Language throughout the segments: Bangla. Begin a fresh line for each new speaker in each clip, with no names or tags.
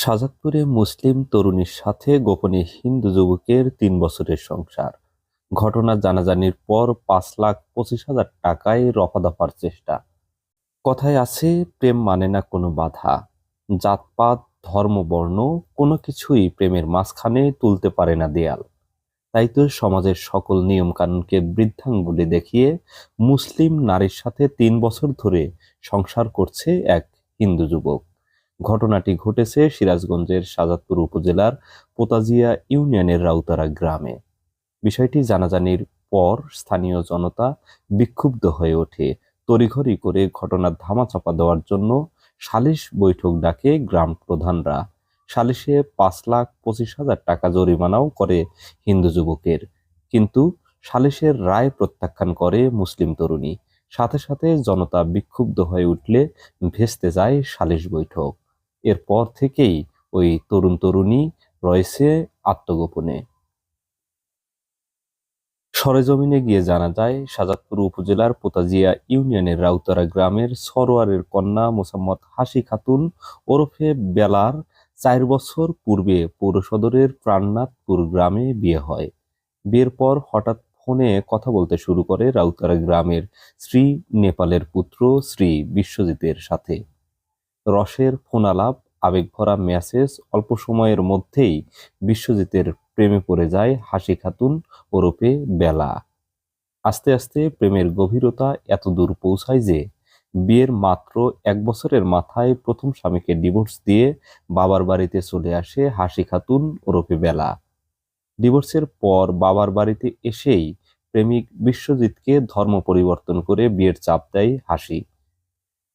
শাজাদপুরে মুসলিম তরুণীর সাথে গোপনে হিন্দু যুবকের তিন বছরের সংসার। ঘটনা জানাজানির পর পাঁচ লাখ পঁচিশ হাজার টাকায় রফাদফার চেষ্টা। কথায় আছে, প্রেম মানে না কোনো বাধা। জাতপাত, ধর্ম, বর্ণ, কোনো কিছুই প্রেমের মাঝখানে তুলতে পারে না দেয়াল। তাই তো সমাজের সকল নিয়মকানুনকে বৃদ্ধাঙ্গুলি দেখিয়ে মুসলিম নারীর সাথে তিন বছর ধরে সংসার করছে এক হিন্দু যুবক। ঘটনাটি ঘটেছে সিরাজগঞ্জের সাজাদপুর উপজেলার পোতাজিয়া ইউনিয়নের রাউতারা গ্রামে। বিষয়টি জানাজানির পর স্থানীয় জনতা বিক্ষুব্ধ হয়ে ওঠে। তড়িঘড়ি করে ঘটনার ধামাচাপা দেওয়ার জন্য সালিশ বৈঠক ডাকে গ্রাম প্রধানরা। সালিশে পাঁচ লাখ পঁচিশ হাজার টাকা জরিমানাও করে হিন্দু যুবকের। কিন্তু সালিশের রায় প্রত্যাখ্যান করে মুসলিম তরুণী। সাথে সাথে জনতা বিক্ষুব্ধ হয়ে উঠলে ভেস্তে যায় সালিশ বৈঠক। এরপর থেকেই ওই তরুণ তরুণী রয়েছে আত্মগোপনে। সরেজমিনে গিয়ে জানা যায় সাজাদপুর উপজেলার পোতাজিয়া ইউনিয়নের রাউতারা গ্রামের সরোয়ারের কন্যা মোসাম্মদ হাসি খাতুন ওরফে বেলার চার বছর পূর্বে পৌর সদরের প্রাণনাথপুর গ্রামে বিয়ে হয়। বিয়ের পর হঠাৎ ফোনে কথা বলতে শুরু করে রাউতারা গ্রামের শ্রী নেপালের পুত্র শ্রী বিশ্বজিতের সাথে। রসের ফোনালাপ, আবেগভরা মেসেজ অল্প সময়ের মধ্যেই বিশ্বজিতের প্রেমে পড়ে যায় হাসি খাতুন ওরফে বেলা। আস্তে আস্তে প্রেমের গভীরতা এত দূর পৌঁছায় যে বিয়ের মাত্র এক বছরের মাথায় প্রথম স্বামীকে ডিভোর্স দিয়ে বাবার বাড়িতে চলে আসে হাসি খাতুন ওরফে বেলা। ডিভোর্সের পর বাবার বাড়িতে এসেই প্রেমিক বিশ্বজিৎকে ধর্ম পরিবর্তন করে বিয়ের চাপ দেয় হাসি।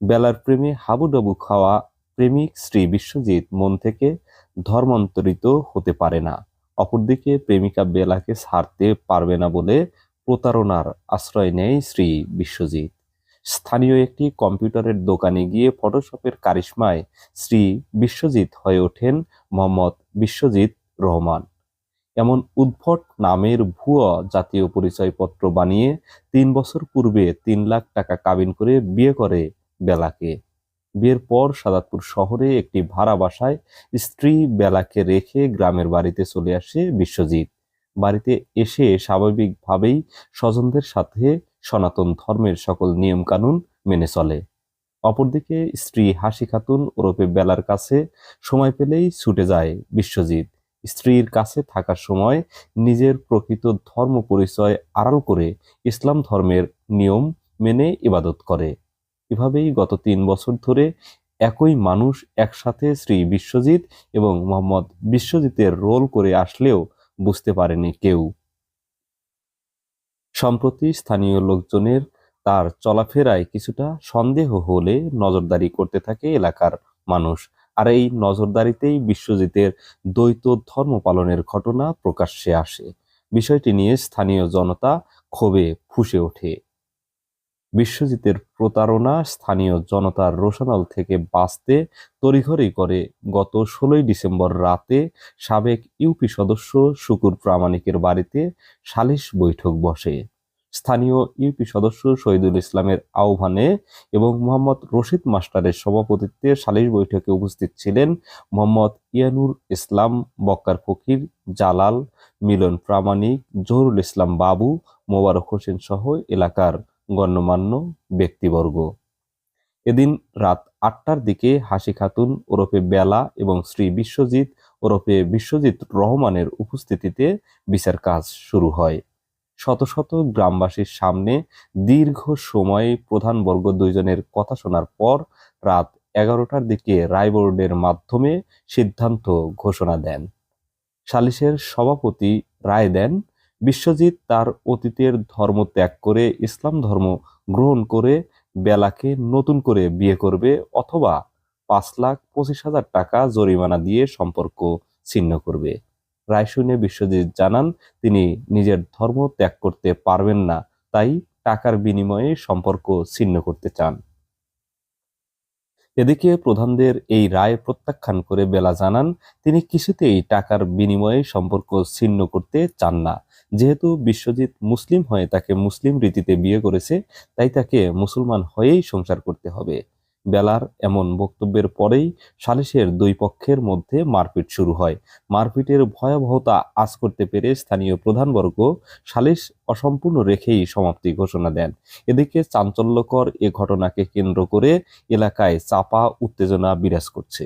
বেলার প্রেমে হাবুডাবু খাওয়া প্রেমিক শ্রী বিশ্বজিৎ মন থেকে ধর্মান্তরিত হতে পারে না। অপরদিকে প্রেমিকা বেলাকে ছাড়তে পারবে না বলে প্রতারণার আশ্রয় নেয় শ্রী বিশ্বজিৎ। স্থানীয় একটি কম্পিউটারের দোকানে গিয়ে ফটোশপের কারিশ্মায় শ্রী বিশ্বজিৎ হয়ে ওঠেন মোহাম্মদ বিশ্বজিৎ রহমান। এমন উদ্ভট নামের ভুয়া জাতীয় পরিচয়পত্র বানিয়ে তিন বছর পূর্বে তিন লাখ টাকা কাবিন করে বিয়ে করে বেলাকে। বিয়ের পর সাদাতপুর শহরে একটি ভাড়া বাসায় স্ত্রী বেলাকে রেখে গ্রামের বাড়িতে চলে আসে বিশ্বজিৎ। বাড়িতে এসে স্বাভাবিকভাবেই স্বজনদের সাথে সনাতন ধর্মের সকল নিয়মকানুন মেনে চলে। অপরদিকে স্ত্রী হাসি খাতুন ওরফে বেলার কাছে সময় পেলেই ছুটে যায় বিশ্বজিৎ। স্ত্রীর কাছে থাকার সময় নিজের প্রকৃত ধর্ম পরিচয় আড়াল করে ইসলাম ধর্মের নিয়ম মেনে ইবাদত করে। এভাবেই গত তিন বছর ধরে একই মানুষ একসাথে শ্রী বিশ্বজিৎ এবং মোহাম্মদ বিশ্বজিতের রোল করে আসলেও বুঝতে পারেনি কেউ। সম্প্রতি স্থানীয় লোকজনের তার চলাফেরায় কিছুটা সন্দেহ হলে নজরদারি করতে থাকে এলাকার মানুষ। আর এই নজরদারিতেই বিশ্বজিতের দ্বৈত ধর্ম পালনের ঘটনা প্রকাশ্যে আসে। বিষয়টি নিয়ে স্থানীয় জনতা ক্ষোভে ফুসে ওঠে। বিশ্বজিতের প্রতারণা স্থানীয় জনতার রোশানল থেকে বাঁচতে তড়িঘড়ি করে গত ষোলোই ডিসেম্বর রাতে সাবেক ইউপি সদস্য শুকুর প্রামাণিকের বাড়িতে সালিশ বৈঠক বসে। স্থানীয় ইউপি সদস্য শহীদুল ইসলামের আহ্বানে এবং মোহাম্মদ রশিদ মাস্টারের সভাপতিত্বে সালিশ বৈঠকে উপস্থিত ছিলেন মোহাম্মদ ইয়ানুর ইসলাম, বক্কার ফকির, জালাল, মিলন প্রামাণিক, জহুরুল ইসলাম বাবু, মোবারক হোসেন সহ এলাকার গণ্যমান্য ব্যক্তিবর্গ। এদিন রাত আটটার দিকে হাসি খাতুন ওরফে বেলা এবং শ্রী বিশ্বজিৎ ওরফে বিশ্বজিৎ রহমানের উপস্থিতিতে বিচার কাজ শুরু হয়। শত শত গ্রামবাসীর সামনে দীর্ঘ সময় প্রধানবর্গ দুইজনের কথা শোনার পর রাত এগারোটার দিকে রায়বোর্ডের মাধ্যমে সিদ্ধান্ত ঘোষণা দেন। সালিশের সভাপতি রায় দেন বিশ্বজিৎ তার অতীতের ধর্ম ত্যাগ করে ইসলাম ধর্ম গ্রহণ করে বেলাকে নতুন করে বিয়ে করবে অথবা পাঁচ লাখ পঁচিশ হাজার টাকা জরিমানা দিয়ে সম্পর্ক ছিন্ন করবে। রায় শুনে বিশ্বজিৎ জানান, তিনি নিজের ধর্ম ত্যাগ করতে পারবেন না, তাই টাকার বিনিময়ে সম্পর্ক ছিন্ন করতে চান। এদিকে প্রধানদের এই রায় প্রত্যাখ্যান করে বেলা জানান, তিনি কিছুতেই টাকার বিনিময়ে সম্পর্ক ছিন্ন করতে চান না। যেহেতু বিশ্বজিৎ মুসলিম হয়ে তাকে মুসলিম রীতিতে বিয়ে করেছে, তাই তাকে মুসলমান হয়েই সংসার করতে হবে। বেলার এমন বক্তব্যের পরেই সালিশের দুই পক্ষের মধ্যে মারপিট শুরু হয়। মারপিটের ভয়াবহতা আজ করতে পেরে স্থানীয় প্রধানবর্গ সালিশ অসম্পূর্ণ রেখেই সমাপ্তি ঘোষণা দেন। এদিকে চাঞ্চল্যকর এ ঘটনাকে কেন্দ্র করে এলাকায় চাপা উত্তেজনা বিরাজ করছে।